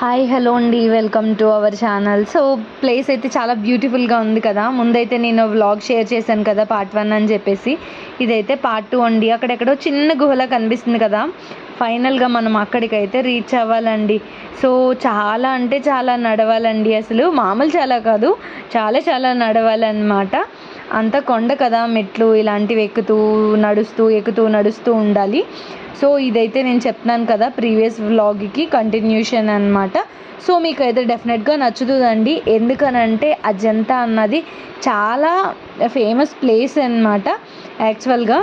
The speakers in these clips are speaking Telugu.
హాయ్ హలో అండి. Welcome to our channel. So place అయితే చాలా బ్యూటిఫుల్గా ఉంది కదా. ముందైతే నేను వ్లాగ్ షేర్ చేశాను కదా పార్ట్ వన్ అని చెప్పేసి. ఇదైతే పార్ట్ టూ అండి. అక్కడెక్కడో చిన్న గుహలా కనిపిస్తుంది కదా. ఫైనల్గా మనం అక్కడికైతే రీచ్ అవ్వాలండి. సో చాలా అంటే చాలా నడవాలండి అసలు. మామూలు చాలా కాదు. చాలా చాలా నడవాలన్నమాట. అంత కొండ కదా మెట్లు ఇలాంటివి ఎక్కుతూ నడుస్తూ ఎక్కుతూ నడుస్తూ ఉండాలి. సో ఇదైతే నేను చెప్తున్నాను కదా ప్రీవియస్ వ్లాగ్కి కంటిన్యూషన్ అనమాట సో మీకు అయితే డెఫినెట్గా నచ్చుతుందండి. ఎందుకనంటే అజంతా అన్నది చాలా ఫేమస్ ప్లేస్ అనమాట యాక్చువల్గా.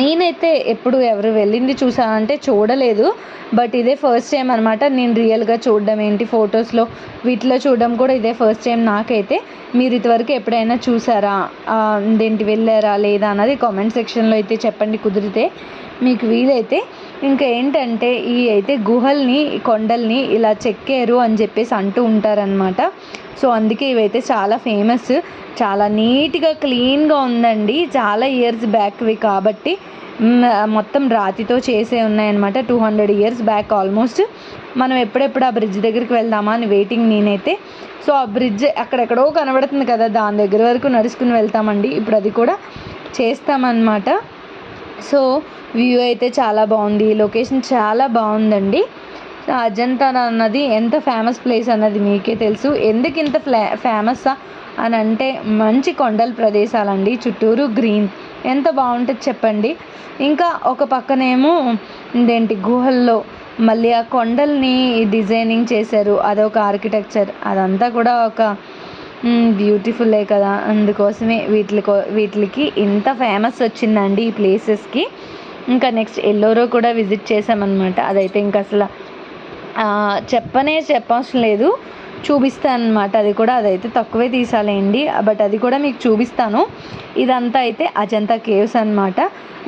నేనైతే ఎప్పుడు ఎవరు వెళ్ళింది చూసానంటే చూడలేదు బట్ ఇదే ఫస్ట్ టైం అనమాట నేను రియల్గా చూడడం ఏంటి ఫొటోస్లో వీటిలో చూడడం కూడా ఇదే ఫస్ట్ టైం నాకైతే. మీరు ఇంతవరకు ఎప్పుడైనా చూసారా? దేంటి ఇదేంటి వెళ్ళారా లేదా అన్నది కామెంట్ సెక్షన్లో అయితే చెప్పండి కుదిరితే. మీకు వీలైతే ఇంకా ఏంటంటే ఈ అయితే గుహల్ని కొండల్ని ఇలా చెక్కారు అని చెప్పేసి అంటూ ఉంటారనమాట సో అందుకే ఇవైతే చాలా ఫేమస్. చాలా నీట్గా క్లీన్గా ఉందండి. చాలా ఇయర్స్ బ్యాక్వి కాబట్టి మొత్తం రాతితో చేసే ఉన్నాయన్నమాట. Two hundred years back almost. మనం ఎప్పుడెప్పుడు ఆ బ్రిడ్జ్ దగ్గరికి వెళ్దామా అని వెయిటింగ్ నేనైతే. సో ఆ బ్రిడ్జ్ అక్కడెక్కడో కనబడుతుంది కదా దాని దగ్గర వరకు నడుచుకుని వెళ్తామండి. ఇప్పుడు అది కూడా చేస్తామన్నమాట. సో వ్యూ అయితే చాలా బాగుంది. లొకేషన్ చాలా బాగుందండి. అజంతా అన్నది ఎంత ఫేమస్ ప్లేస్ అన్నది మీకే తెలుసు. ఎందుకు ఇంత ఫ్లా ఫేమస్ అని అంటే మంచి కొండల ప్రదేశాలండి. చుట్టూరు గ్రీన్. ఎంత బాగుంటుంది చెప్పండి. ఇంకా ఒక పక్కనేమో ఇదేంటి గుహల్లో మళ్ళీ ఆ కొండల్ని డిజైనింగ్ చేశారు. అదొక ఆర్కిటెక్చర్. అదంతా కూడా ఒక బ్యూటిఫుల్లే కదా. అందుకోసమే వీటికో వీటికి ఇంత ఫేమస్ వచ్చిందండి ఈ ప్లేసెస్కి. ఇంకా నెక్స్ట్ ఎల్లోరో కూడా విజిట్ చేసామన్నమాట అదైతే ఇంకా అసలు చెప్పనే చెప్పవసరం లేదు. చూపిస్తాను అనమాట అది కూడా అదైతే తక్కువే తీసాలేండి. బట్ అది కూడా మీకు చూపిస్తాను. ఇదంతా అయితే అజంతా కేవ్స్ అనమాట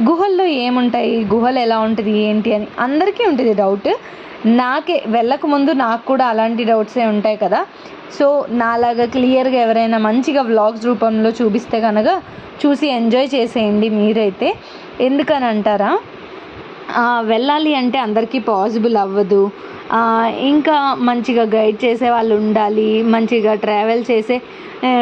గుహల్లో ఏముంటాయి? గుహలు ఎలా ఉంటుంది? ఏంటి అని అందరికీ ఉంటుంది డౌట్ నాకే వెళ్ళక ముందు నాకు కూడా అలాంటి డౌట్సే ఉంటాయి కదా. సో నాలాగా క్లియర్గా ఎవరైనా మంచిగా వ్లాగ్స్ రూపంలో చూపిస్తే కనుక చూసి ఎంజాయ్ చేసేయండి మీరైతే. ఎందుకని అంటారా? వెళ్ళాలి అంటే అందరికీ పాసిబుల్ అవ్వదు. ఇంకా మంచిగా గైడ్ చేసే వాళ్ళు ఉండాలి మంచిగా ట్రావెల్ చేసే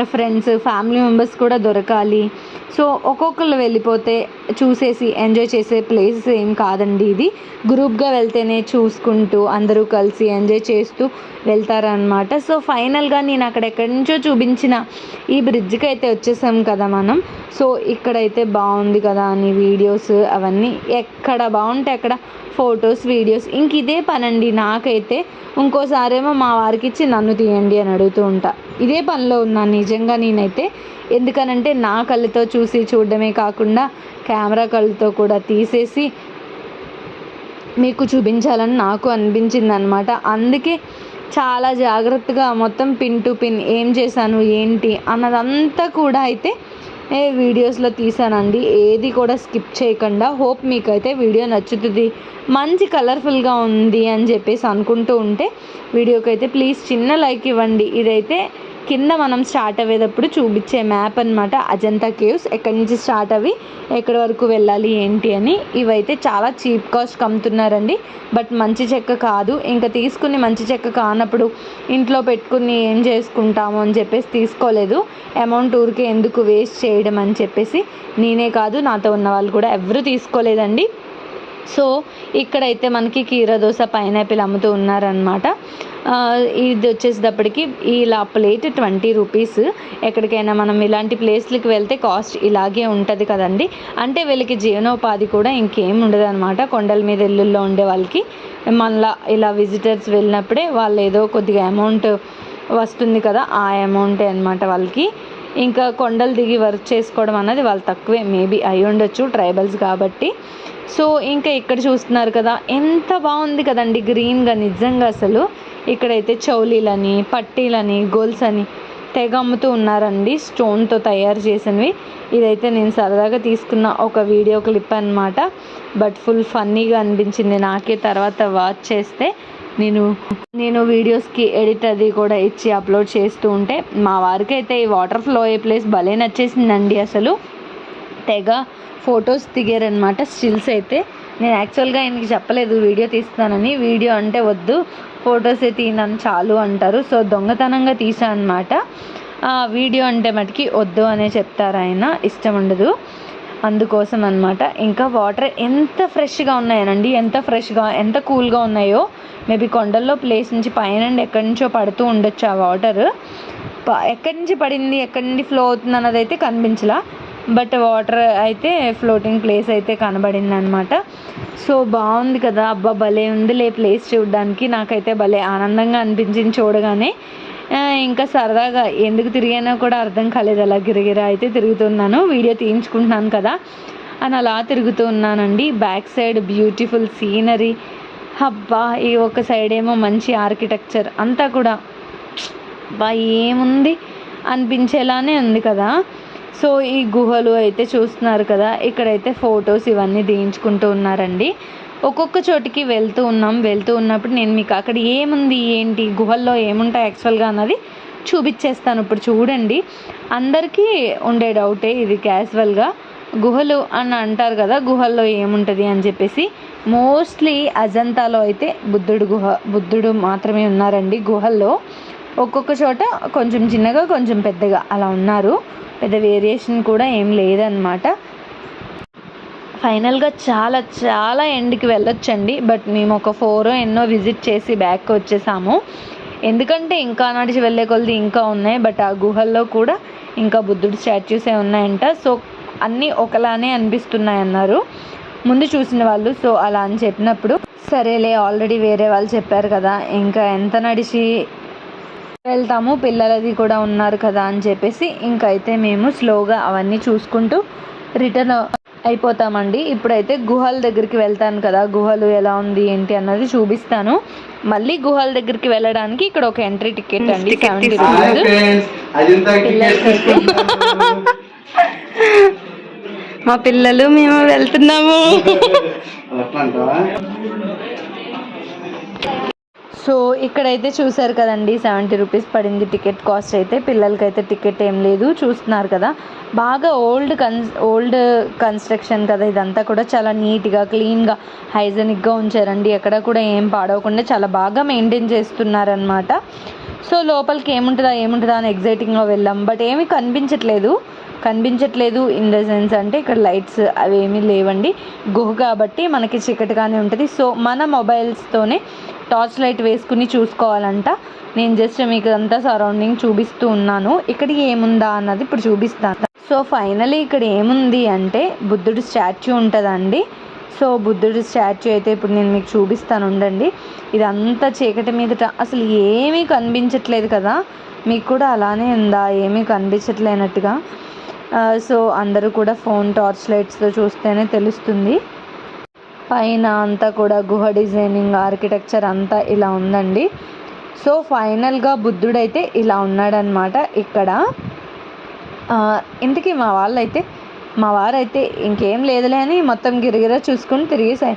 ఫ్రెండ్స్ ఫ్యామిలీ మెంబర్స్ కూడా దొరకాలి. సో ఒక్కొక్కరు వెళ్ళిపోతే చూసేసి ఎంజాయ్ చేసే ప్లేస్ ఏం కాదండి ఇది. గ్రూప్గా వెళ్తేనే చూసుకుంటూ అందరూ కలిసి ఎంజాయ్ చేస్తూ వెళ్తారనమాట సో ఫైనల్గా నేను అక్కడ ఎక్కడి నుంచో చూపించిన ఈ బ్రిడ్జ్కి అయితే వచ్చేసాం కదా మనం. సో ఇక్కడైతే బాగుంది కదా అని వీడియోస్ అవన్నీ. ఎక్కడ బాగుంటే అక్కడ ఫొటోస్ వీడియోస్. ఇంక ఇదే పనండి నాకైతే. ఇంకోసారేమో మా వారికి ఇచ్చి నన్ను తీయండి అని అడుగుతూ ఉంటా. ఇదే పనిలో ఉన్నాను నిజంగా నేనైతే. ఎందుకనంటే నా కళ్ళతో చూసి చూడడమే కాకుండా కెమెరా కళ్ళతో కూడా తీసేసి మీకు చూపించాలని నాకు అనిపించింది అనమాట అందుకే చాలా జాగ్రత్తగా మొత్తం పిన్ టు పిన్ ఏం చేశాను ఏంటి అన్నదంతా కూడా అయితే ఏ వీడియోస్లో తీసానండి ఏది కూడా స్కిప్ చేయకుండా హోప్ మీకైతే వీడియో నచ్చుతుంది మంచి కలర్ఫుల్గా ఉంది అని చెప్పేసి అనుకుంటూ ఉంటే వీడియోకి అయితే ప్లీజ్ చిన్న లైక్ ఇవ్వండి. ఇదైతే కింద మనం స్టార్ట్ అయ్యేటప్పుడు చూపించే మ్యాప్ అన్నమాట. అజంతా కేవ్స్ ఎక్కడి నుంచి స్టార్ట్ అవి? ఎక్కడి వరకు వెళ్ళాలి? ఏంటి అని. ఇవైతే చాలా చీప్ కాస్ట్ అమ్ముతున్నారండి. బట్ మంచి చెక్క కాదు. ఇంకా తీసుకుని మంచి చెక్క కానప్పుడు ఇంట్లో పెట్టుకుని ఏం చేసుకుంటాము అని చెప్పేసి తీసుకోలేదు. అమౌంట్ ఊరికే ఎందుకు వేస్ట్ చేయడం అని చెప్పేసి నేనే కాదు నాతో ఉన్న వాళ్ళు కూడా ఎవరు తీసుకోలేదండి. సో ఇక్కడైతే మనకి కీరదోస పైనాపిల్ అమ్ముతూ ఉన్నారనమాట ఇది వచ్చేసేటప్పటికి ఇలా ప్లేట్ ట్వంటీ రూపీస్. ఎక్కడికైనా మనం ఇలాంటి ప్లేస్లకి వెళ్తే కాస్ట్ ఇలాగే ఉంటుంది కదండి. అంటే వీళ్ళకి జీవనోపాధి కూడా ఇంకేం ఉండదు అనమాట కొండల మీద ఇల్లుల్లో ఉండే వాళ్ళకి మళ్ళా ఇలా విజిటర్స్ వెళ్ళినప్పుడే వాళ్ళు ఏదో కొద్దిగా అమౌంట్ వస్తుంది కదా ఆ అమౌంటే అనమాట వాళ్ళకి. ఇంకా కొండలు దిగి వర్క్ చేసుకోవడం అన్నది వాళ్ళు తక్కువే మేబీ అయి ఉండొచ్చు ట్రైబల్స్ కాబట్టి. సో ఇంకా ఇక్కడ చూస్తున్నారు కదా ఎంత బాగుంది కదండి గ్రీన్గా నిజంగా అసలు. ఇక్కడైతే చౌలీలని పట్టీలని గోల్స్ అని తెగ అమ్ముతూ ఉన్నారండి స్టోన్తో తయారు చేసినవి. ఇదైతే నేను సరదాగా తీసుకున్న ఒక వీడియో క్లిప్ అన్నమాట. బట్ ఫుల్ ఫన్నీగా అనిపించింది నాకే. తర్వాత వాచ్ చేస్తే నేను నేను వీడియోస్కి ఎడిట్ అది కూడా ఇచ్చి అప్లోడ్ చేస్తూ ఉంటే మా వారికి అయితే ఈ వాటర్ ఫ్లో అయ్యే ప్లేస్ భలే నచ్చేసిందండి అసలు. తెగ ఫొటోస్ దిగారనమాట స్టిల్స్ అయితే. నేను యాక్చువల్గా ఆయనకి చెప్పలేదు వీడియో తీస్తానని వీడియో అంటే వద్దు ఫొటోసే తీయనని చాలు అంటారు. సో దొంగతనంగా తీసా అనమాట వీడియో అంటే మటుకి వద్దు అనే చెప్తారు ఆయన. ఇష్టం ఉండదు. అందుకోసం అనమాట ఇంకా వాటర్ ఎంత ఫ్రెష్గా ఉన్నాయనండి. ఎంత ఫ్రెష్గా ఎంత కూల్గా ఉన్నాయో. మేబీ కొండల్లో ప్లేస్ నుంచి పైన ఎక్కడి నుంచో పడుతూ ఉండొచ్చు ఆ వాటర్. ఎక్కడి నుంచి పడింది ఎక్కడి నుండి ఫ్లో అవుతుంది అన్నది అయితే కనిపించలా. బట్ వాటర్ అయితే ఫ్లోటింగ్ ప్లేస్ అయితే కనబడింది అనమాట సో బాగుంది కదా. అబ్బా భలే ఉందిలే ప్లేస్ చూడడానికి. నాకైతే భలే ఆనందంగా అనిపించింది చూడగానే. ఇంకా సరదాగా ఎందుకు తిరిగానో కూడా అర్థం కాలేదు. అలా గిరిగిరా అయితే తిరుగుతున్నాను. వీడియో తీయించుకుంటున్నాను కదా. అని అలా తిరుగుతూ ఉన్నానండి. Back side beautiful scenery. అబ్బా ఈ ఒక సైడ్ ఏమో మంచి ఆర్కిటెక్చర్. అంతా కూడా బా ఏముంది? అనిపించేలానే ఉంది కదా. సో ఈ గుహలు అయితే చూస్తున్నారు కదా ఇక్కడైతే ఫొటోస్ ఇవన్నీ దించుకుంటూ ఉన్నారండి. ఒక్కొక్క చోటికి వెళ్తూ ఉన్నాం వెళ్తూ ఉన్నప్పుడు నేను మీకు అక్కడ ఏముంది ఏంటి గుహల్లో ఏముంటాయి యాక్చువల్గా అన్నది చూపించేస్తాను ఇప్పుడు చూడండి అందరికీ ఉండే డౌటే ఇది క్యాజువల్గా. గుహలు అని అంటారు కదా గుహల్లో ఏముంటుంది అని చెప్పేసి. మోస్ట్లీ అజంతాలో అయితే బుద్ధుడు గుహ బుద్ధుడు మాత్రమే ఉన్నారండి గుహల్లో. ఒక్కొక్క చోట కొంచెం చిన్నగా కొంచెం పెద్దగా అలా ఉన్నారు. పెద్ద వేరియేషన్ కూడా ఏం లేదనమాట ఫైనల్గా చాలా చాలా ఎండ్కి వెళ్ళొచ్చండి. బట్ మేము ఒక ఫోర్ ఎన్నో విజిట్ చేసి బ్యాక్ వచ్చేసాము. ఎందుకంటే ఇంకా నడిచి వెళ్ళే కొలది ఇంకా ఉన్నాయి. బట్ ఆ గుహల్లో కూడా ఇంకా బుద్ధుడి స్టాచ్యూసే ఉన్నాయంట. సో అన్నీ ఒకలానే అనిపిస్తున్నాయి అన్నారు ముందు చూసిన వాళ్ళు సో అలా అని చెప్పినప్పుడు సరేలే ఆల్రెడీ వేరే వాళ్ళు చెప్పారు కదా. ఇంకా ఎంత నడిచి వెళ్తాము పిల్లలది కూడా ఉన్నారు కదా అని చెప్పేసి ఇంకైతే మేము స్లోగా అవన్నీ చూసుకుంటూ రిటర్న్ అయిపోతామండి. ఇప్పుడైతే గుహల దగ్గరికి వెళ్తాను కదా గుహలు ఎలా ఉంది ఏంటి అన్నది చూపిస్తాను. మళ్ళీ గుహల దగ్గరికి వెళ్ళడానికి ఇక్కడ ఒక ఎంట్రీ టికెట్ అండి సెవెంటీ రూపీస్. మా పిల్లలు మేము వెళ్తున్నాము. సో ఇక్కడైతే చూసారు కదండి సెవెంటీ రూపీస్ పడింది టికెట్ కాస్ట్ అయితే. పిల్లలకైతే టికెట్ ఏం లేదు చూస్తున్నారు కదా. బాగా ఓల్డ్ కన్స్ ఓల్డ్ కన్స్ట్రక్షన్ కదా ఇదంతా కూడా. చాలా నీట్గా క్లీన్గా హైజెనిక్గా ఉంచారండి. ఎక్కడ కూడా ఏం పాడవకుండా చాలా బాగా మెయింటైన్ చేస్తున్నారనమాట సో లోపలికి ఏముంటుందా ఏముంటుందా అని ఎగ్జైటింగ్గా వెళ్ళాం. బట్ ఏమీ కనిపించట్లేదు. కనిపించట్లేదు ఇన్ ద సెన్స్ అంటే ఇక్కడ లైట్స్ అవి ఏమీ లేవండి. గుహ కాబట్టి మనకి చీకటిగానే ఉంటుంది. సో మన మొబైల్స్తోనే టార్చ్ లైట్ వేసుకుని చూసుకోవాలంట. నేను జస్ట్ మీకు అంతా సరౌండింగ్ చూపిస్తూ ఉన్నాను. ఇక్కడ ఏముందా అన్నది ఇప్పుడు చూపిస్తాను. సో ఫైనలీ ఇక్కడ ఏముంది అంటే బుద్ధుడు స్టాచ్యూ ఉంటుందండి. సో బుద్ధుడి స్టాచ్యూ అయితే ఇప్పుడు నేను మీకు చూపిస్తాను ఉండండి. ఇదంతా చీకటి మీదట అసలు ఏమీ కనిపించట్లేదు కదా. మీకు కూడా అలానే ఉందా? ఏమీ కనిపించట్లేనట్టుగా. సో అందరూ కూడా ఫోన్ టార్చ్ లైట్స్తో చూస్తేనే తెలుస్తుంది. పైన అంతా కూడా గుహ డిజైనింగ్ ఆర్కిటెక్చర్ అంతా ఇలా ఉందండి. సో ఫైనల్గా బుద్ధుడైతే ఇలా ఉన్నాడనమాట ఇక్కడ. ఇంతకీ మా వాళ్ళైతే మా వారైతే ఇంకేం లేదులే అని మొత్తం గిరిగిరా చూసుకుని తిరిగేసాయి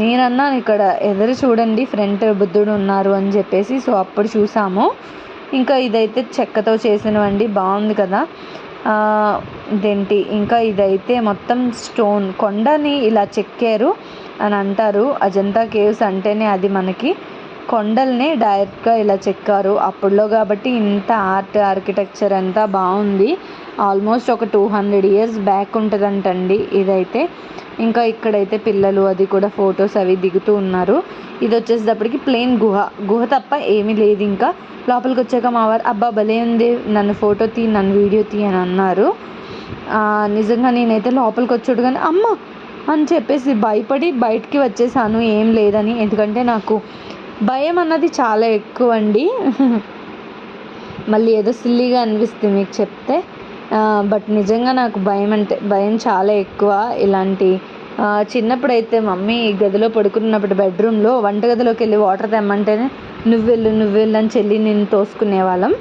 నేనన్నాను ఇక్కడ ఎదురు చూడండి ఫ్రంట్ బుద్ధుడు ఉన్నారు అని చెప్పేసి సో అప్పుడు చూసాము. ఇంకా ఇదైతే చెక్కతో చేసినవండి బాగుంది కదా. ఇదేంటి? ఇంకా ఇదైతే మొత్తం స్టోన్. కొండని ఇలా చెక్కారు అని అంటారు. అజంతా కేవ్స్ అంటేనే అది మనకి కొండల్ని డైరెక్ట్గా ఇలా చెక్కారు. అప్పుడులో కాబట్టి ఇంత ఆర్ట్ ఆర్కిటెక్చర్ అంతా బాగుంది. ఆల్మోస్ట్ ఒక టూ హండ్రెడ్ ఇయర్స్ బ్యాక్ ఉంటుందంటండి ఇదైతే. ఇంకా ఇక్కడైతే పిల్లలు అది కూడా ఫొటోస్ అవి దిగుతూ ఉన్నారు. ఇది వచ్చేసేటప్పటికి ప్లెయిన్ గుహ. గుహ తప్ప ఏమీ లేదు ఇంకా. లోపలికి వచ్చాక మా వారు అబ్బా భలే ఉంది. నన్ను ఫోటో తీ నన్ను వీడియో తీ అని అన్నారు. నిజంగా నేనైతే లోపలికి వచ్చాడు కానీ అమ్మ అని చెప్పేసి భయపడి బయటికి వచ్చేసాను. ఏం లేదని. ఎందుకంటే నాకు భయం అన్నది చాలా ఎక్కువ అండి మళ్ళీ ఏదో సిల్లీగా అనిపిస్తుంది మీకు చెప్తే. బట్ నిజంగా నాకు భయం అంటే భయం చాలా ఎక్కువ ఇలాంటి చిన్నప్పుడు చిన్నప్పుడైతే మమ్మీ గదిలో పడుకున్నప్పుడు బెడ్రూమ్లో వంటగదిలోకి వెళ్ళి వాటర్ తెమ్మంటేనే నువ్వు వెళ్ళు నువ్వు వెళ్ళు అని చెల్లి నేను తోసుకునే వాళ్ళం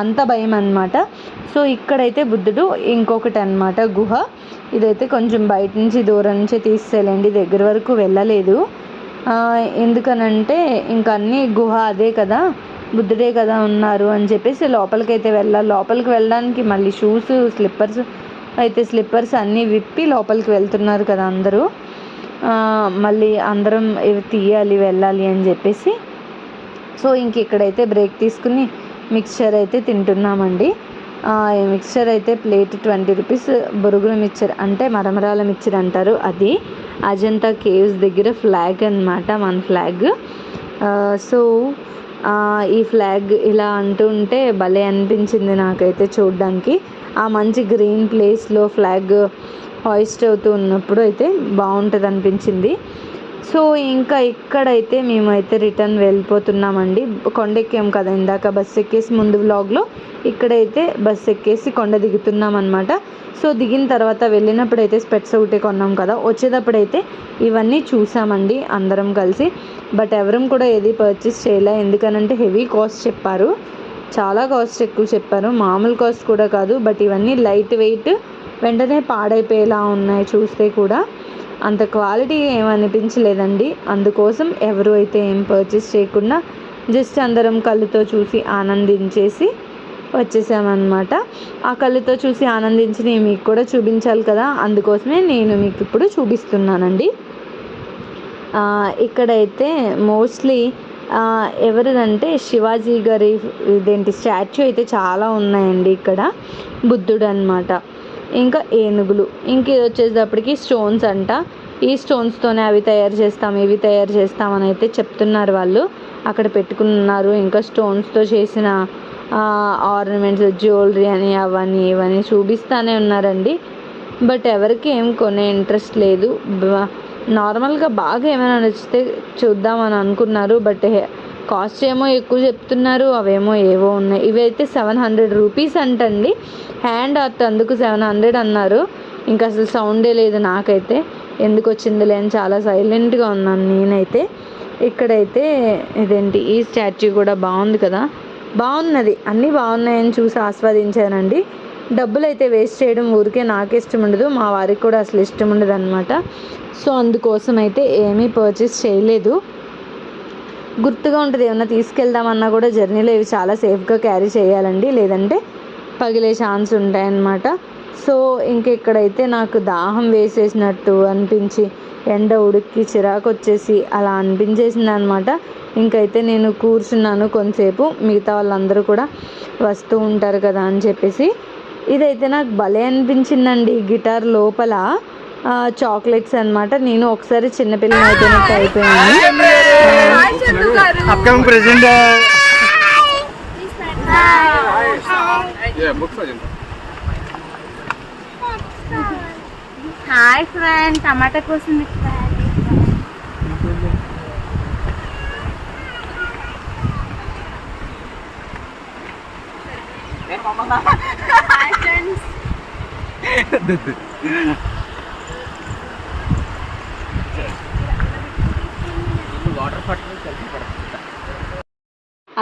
అంత భయం అనమాట సో ఇక్కడైతే బుద్ధుడు ఇంకొకటి అన్నమాట గుహ. ఇదైతే కొంచెం బయట నుంచి దూరం నుంచి తీసుకెళ్ళండి దగ్గర వరకు వెళ్ళలేదు. ఎందుకనంటే ఇంక అన్నీ గుహ అదే కదా బుద్ధుడే కదా ఉన్నారు అని చెప్పేసి లోపలికి అయితే వెళ్ళాలి. లోపలికి వెళ్ళడానికి మళ్ళీ షూస్ స్లిప్పర్స్ అయితే స్లిప్పర్స్ అన్నీ విప్పి లోపలికి వెళ్తున్నారు కదా అందరూ. మళ్ళీ అందరం ఇవి తీయాలి వెళ్ళాలి అని చెప్పేసి. సో ఇంక ఇక్కడైతే బ్రేక్ తీసుకుని మిక్చర్ అయితే తింటున్నామండి. మిక్చర్ అయితే ప్లేట్ ట్వంటీ రూపీస్ బొరుగుల మిక్చర్ అంటే మరమరాల మిక్చర్ అంటారు అది. అజంతా కేవ్స్ దగ్గర ఫ్లాగ్ అనమాట మన ఫ్లాగ్. సో ఈ ఫ్లాగ్ ఇలా అంటూ ఉంటే భలే అనిపించింది నాకైతే చూడడానికి. ఆ మంచి గ్రీన్ ప్లేస్లో ఫ్లాగ్ హాయిస్ట్ అవుతూ ఉన్నప్పుడు అయితే బాగుంటుంది అనిపించింది సో ఇంకా ఇక్కడైతే మేమైతే రిటర్న్ వెళ్ళిపోతున్నామండి. కొండ ఎక్కాం కదా ఇందాక బస్సు ఎక్కేసి ముందు వ్లాగ్లో ఇక్కడైతే బస్సు ఎక్కేసి కొండ దిగుతున్నాం అనమాట సో దిగిన తర్వాత వెళ్ళినప్పుడు అయితే స్పెట్స్ ఒకటే కొన్నాం కదా. వచ్చేటప్పుడు అయితే ఇవన్నీ చూసామండి అందరం కలిసి. బట్ ఎవరం కూడా ఏది పర్చేస్ చేయలే. ఎందుకనంటే హెవీ కాస్ట్ చెప్పారు. చాలా కాస్ట్ ఎక్కువ చెప్పారు. మామూలు కాస్ట్ కూడా కాదు. బట్ ఇవన్నీ లైట్ వెయిట్ వెంటనే పాడైపోయేలా ఉన్నాయి చూస్తే కూడా. అంత క్వాలిటీ ఏమనిపించలేదండి అందుకోసం ఎవరు అయితే ఏం పర్చేస్ చేయకుండా జస్ట్ అందరం కళ్ళుతో చూసి ఆనందించేసి వచ్చేసామన్నమాట. ఆ కళ్ళుతో చూసి ఆనందించి మీకు కూడా చూపించాలి కదా. అందుకోసమే నేను మీకు ఇప్పుడు చూపిస్తున్నానండి. ఇక్కడైతే మోస్ట్లీ ఎవరిదంటే శివాజీ గారి ఇదేంటి స్టాచ్యూ అయితే చాలా ఉన్నాయండి ఇక్కడ. బుద్ధుడు అనమాట ఇంకా ఏనుగులు. ఇంక ఇది వచ్చేటప్పటికి స్టోన్స్ అంట. ఈ స్టోన్స్తోనే అవి తయారు చేస్తాం ఇవి తయారు చేస్తామని అయితే చెప్తున్నారు వాళ్ళు. అక్కడ పెట్టుకున్నారు. ఇంకా స్టోన్స్తో చేసిన ఆర్నమెంట్స్ జ్యువెలరీ అని అవన్నీ ఇవన్నీ చూపిస్తానే ఉన్నారండి. బట్ ఎవరికి ఏం కొనే ఇంట్రెస్ట్ లేదు. నార్మల్గా బాగా ఏమైనా నచ్చితే చూద్దామని అనుకున్నారు. బట్ కాస్ట్ ఏమో ఎక్కువ చెప్తున్నారు అవేమో ఏవో ఉన్నాయి. ఇవైతే సెవెన్ హండ్రెడ్ రూపీస్ అంటండి. హ్యాండ్ ఆర్ట్ అందుకు సెవెన్ హండ్రెడ్ అన్నారు. ఇంకా అసలు సౌండే లేదు నాకైతే. ఎందుకు వచ్చిందిలే అని చాలా సైలెంట్గా ఉన్నాను నేనైతే. ఇక్కడైతే ఇదేంటి ఈ స్టాచ్యూ కూడా బాగుంది కదా. బాగున్నది అన్నీ బాగున్నాయని చూసి ఆస్వాదించానండి. డబ్బులు అయితే వేస్ట్ చేయడం ఊరికే నాకు ఇష్టం ఉండదు మా వారికి కూడా అసలు ఇష్టం ఉండదు అనమాట సో అందుకోసం అయితే ఏమీ పర్చేస్ చేయలేదు. గుర్తుగా ఉంటుంది ఏమన్నా తీసుకెళ్దామన్నా కూడా జర్నీలో ఇవి చాలా సేఫ్గా క్యారీ చేయాలండి. లేదంటే పగిలే ఛాన్స్ ఉంటాయన్నమాట. సో ఇంక ఇక్కడైతే నాకు దాహం వేసేసినట్టు అనిపించి ఎండ ఉడికి చిరాకు వచ్చేసి అలా అనిపించేసింది అనమాట ఇంకైతే నేను కూర్చున్నాను కొంతసేపు మిగతా వాళ్ళందరూ కూడా వస్తూ ఉంటారు కదా అని చెప్పేసి. ఇదైతే నాకు భలే అనిపించిందండి గిటార్ లోపల. చాక్లెట్స్ అన్నమాట. నేను ఒకసారి చిన్నపిల్లని అయిపోయినట్టు ప్రెసిడెంట్ హాయ్ ఫ్రెండ్ టమాటా కోసం హాయ్ ఫ్రెండ్స్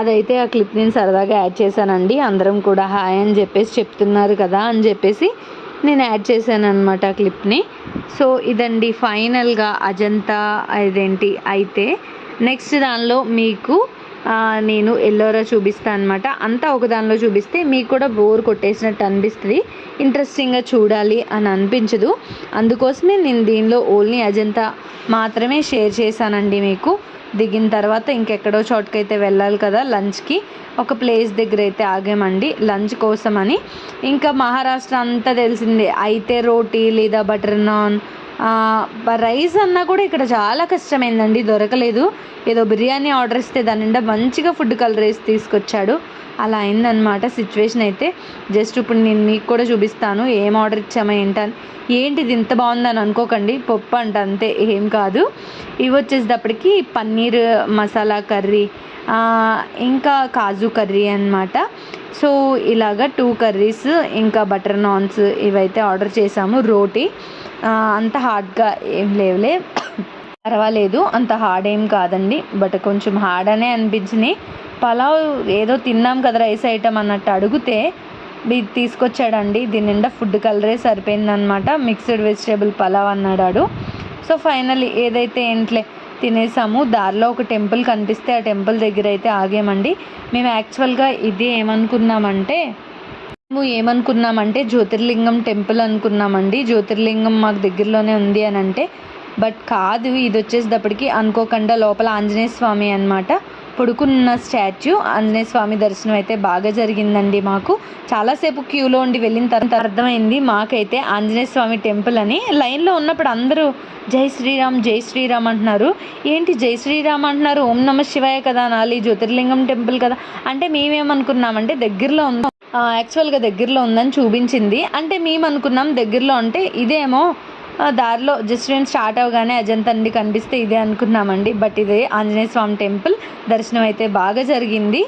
అదైతే ఆ క్లిప్ నేను సరదాగా యాడ్ చేశానండి. అందరం కూడా హాయ్ అని చెప్పేసి చెప్తున్నారు కదా అని చెప్పేసి నేను యాడ్ చేశాను అనమాట ఆ క్లిప్ని. సో ఇదండి ఫైనల్గా అజంతా ఇదేంటి అయితే నెక్స్ట్ దానిలో మీకు నేను ఎల్లోరా చూపిస్తాను అనమాట అంతా ఒక దానిలో చూపిస్తే మీకు కూడా బోర్ కొట్టేసినట్టు అనిపిస్తుంది. ఇంట్రెస్టింగ్గా చూడాలి అని అనిపించదు. అందుకోసమే నేను దీనిలో ఓన్లీ అజంతా మాత్రమే షేర్ చేశానండి మీకు. దిగిన తర్వాత ఇంకెక్కడో చోటుకైతే వెళ్ళాలి కదా లంచ్కి. ఒక ప్లేస్ దగ్గర అయితే ఆగామండి లంచ్ కోసమని. ఇంకా మహారాష్ట్ర అంతా తెలిసిందే అయితే రోటీ లేదా బటర్ నాన్ రైస్ అన్నా కూడా ఇక్కడ చాలా కష్టమైందండి దొరకలేదు. ఏదో బిర్యానీ ఆర్డర్ ఇస్తే దాని నిండా మంచిగా ఫుడ్ కలర్ వేసి తీసుకొచ్చాడు. అలా అయిందనమాట సిచ్యువేషన్ అయితే. జస్ట్ ఇప్పుడు నేను మీకు కూడా చూపిస్తాను ఏం ఆర్డర్ ఇచ్చామో ఏంటని ఏంటిది ఇంత బాగుందని అనుకోకండి పప్పు అంట అంతే ఏం కాదు. ఇవి వచ్చేసేటప్పటికి పన్నీర్ మసాలా కర్రీ ఇంకా కాజు కర్రీ అన్నమాట. సో ఇలాగ టూ కర్రీస్ ఇంకా బటర్ నాన్స్ ఇవైతే ఆర్డర్ చేసాము రోటీ. అంత హార్డ్గా ఏం లేవులే. పర్వాలేదు అంత హార్డ్ ఏం కాదండి. బట్ కొంచెం హార్డ్ అనే అనిపించింది. పలావ్ ఏదో తిన్నాం కదా రైస్ ఐటమ్ అన్నట్టు అడిగితే ఇది తీసుకొచ్చాడండి. దీని నిండా ఫుడ్ కలరే సరిపోయిందనమాట మిక్స్డ్ వెజిటేబుల్ పలావ్ అన్నాడు సో ఫైనల్లీ ఏదైతే ఏంట్లే తినేసాము. దారిలో ఒక టెంపుల్ కనిపిస్తే ఆ టెంపుల్ దగ్గర అయితే ఆగామండి. మేము యాక్చువల్గా ఇది ఏమనుకున్నామంటే మేము ఏమనుకున్నామంటే జ్యోతిర్లింగం టెంపుల్ అనుకున్నామండి. జ్యోతిర్లింగం మాకు దగ్గరలోనే ఉంది అని అంటే బట్ కాదు ఇది వచ్చేసేటప్పటికి అనుకోకుండా లోపల ఆంజనేయ స్వామి అనమాట పడుకున్న స్టాచ్యూ ఆంజనేయ స్వామి దర్శనం అయితే బాగా జరిగిందండి మాకు. చాలాసేపు క్యూలో ఉండి వెళ్ళిన తర్వాత అర్థమైంది మాకైతే ఆంజనేయ స్వామి టెంపుల్ అని. లైన్లో ఉన్నప్పుడు అందరూ జై శ్రీరామ్ జై శ్రీరామ్ అంటున్నారు. ఏంటి జై శ్రీరామ్ అంటున్నారు? ఓం నమ శివాయ కదా నాలి జ్యోతిర్లింగం టెంపుల్ కదా. అంటే మేమేమనుకున్నామంటే దగ్గరలో ఉందా యాక్చువల్గా దగ్గరలో ఉందని చూపించింది. అంటే మేము అనుకున్నాం దగ్గరలో అంటే ఇదేమో దారిలో జస్ట్ నేను స్టార్ట్ అవగానే అజంతా అండి కనిపిస్తే ఇదే అనుకున్నామండి. బట్ ఇదే ఆంజనేయ స్వామి టెంపుల్. దర్శనం అయితే బాగా జరిగింది.